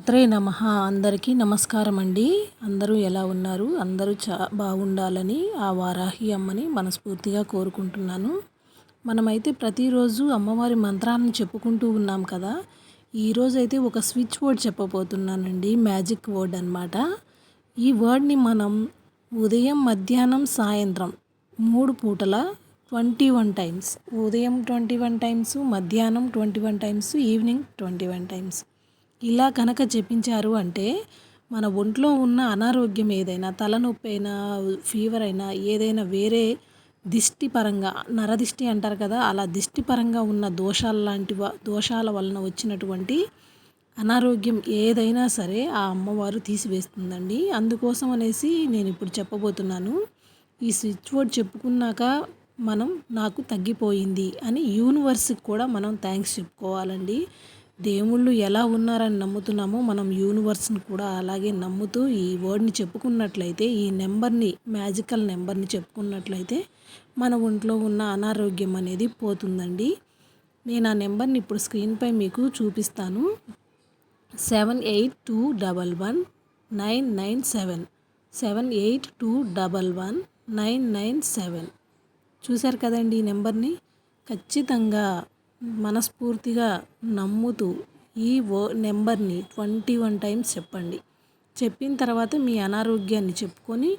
మాత్రే నమ. అందరికీ నమస్కారం అండి అందరూ ఎలా ఉన్నారు? అందరూ చా బాగుండాలని ఆ వారాహి అమ్మని మనస్ఫూర్తిగా కోరుకుంటున్నాను. మనమైతే ప్రతిరోజు అమ్మవారి మంత్రాలను చెప్పుకుంటూ ఉన్నాం కదా. ఈరోజైతే ఒక స్విచ్ వర్డ్ చెప్పబోతున్నానండి. మ్యాజిక్ వర్డ్ అనమాట ఈ వర్డ్ని మనం ఉదయం మధ్యాహ్నం సాయంత్రం మూడు పూటల ట్వంటీ వన్ టైమ్స్. ఉదయం ట్వంటీ వన్ టైమ్స్ మధ్యాహ్నం twenty one times evening twenty one times ఇలా కనుక చెప్పించారు అంటే మన ఒంట్లో ఉన్న అనారోగ్యం ఏదైనా తలనొప్పి అయినా ఫీవర్ అయినా ఏదైనా వేరే దిష్టి పరంగా నరదిష్టి అంటారు కదా అలా దిష్టి పరంగా ఉన్న దోషాల లాంటి దోషాల వలన వచ్చినటువంటి అనారోగ్యం ఏదైనా సరే ఆ అమ్మవారు తీసివేస్తుందండి. అందుకోసం అనేసి నేను ఇప్పుడు చెప్పబోతున్నాను. ఈ స్విచ్ బోర్డ్ చెప్పుకున్నాక మనం నాకు తగ్గిపోయింది అని యూనివర్స్కి కూడా మనం థ్యాంక్స్ చెప్పుకోవాలండి. దేవుళ్ళు ఎలా ఉన్నారని నమ్ముతున్నామో మనం యూనివర్స్ని కూడా అలాగే నమ్ముతూ ఈ వర్డ్ని చెప్పుకున్నట్లయితే ఈ నెంబర్ని మ్యాజికల్ నెంబర్ని చెప్పుకున్నట్లయితే మన ఒంట్లో ఉన్న అనారోగ్యం అనేది పోతుందండి. నేను ఆ నెంబర్ని ఇప్పుడు స్క్రీన్పై మీకు చూపిస్తాను. Seven eight two double one nine nine seven seven eight two double one nine nine seven చూశారు కదండి ఈ నెంబర్ని ఖచ్చితంగా మనస్ఫూర్తిగా నమ్ముతూ ఈ ఓ నెంబర్ని ట్వంటీ వన్ టైమ్స్ చెప్పండి. చెప్పిన తర్వాత మీ అనారోగ్యాన్ని చెప్పుకొని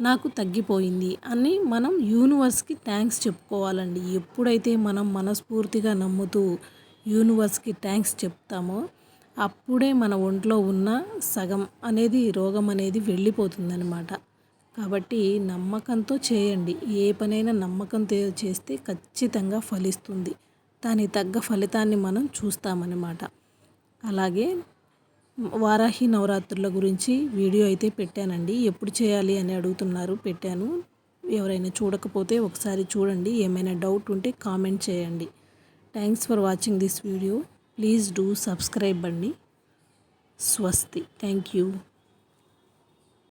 నాకు తగ్గిపోయింది అని మనం యూనివర్స్కి థ్యాంక్స్ చెప్పుకోవాలండి. ఎప్పుడైతే మనం మనస్ఫూర్తిగా నమ్ముతూ యూనివర్స్కి థ్యాంక్స్ చెప్తామో అప్పుడే మన ఒంట్లో ఉన్న సగం అనేది రోగం అనేది వెళ్ళిపోతుందనమాట కాబట్టి నమ్మకంతో చేయండి. ఏ పనైనా నమ్మకంతో చేస్తే ఖచ్చితంగా ఫలిస్తుంది. దానికి తగ్గ ఫలితాన్ని మనం చూస్తామన్నమాట. అలాగే వారాహి నవరాత్రుల గురించి వీడియో అయితే పెట్టానండి. ఎప్పుడు చేయాలి అని అడుగుతున్నారు పెట్టాను. ఎవరైనా చూడకపోతే ఒకసారి చూడండి. ఏమైనా డౌట్ ఉంటే కామెంట్ చేయండి. Thanks for watching this video. Please do subscribe అండి. స్వస్తి. Thank you.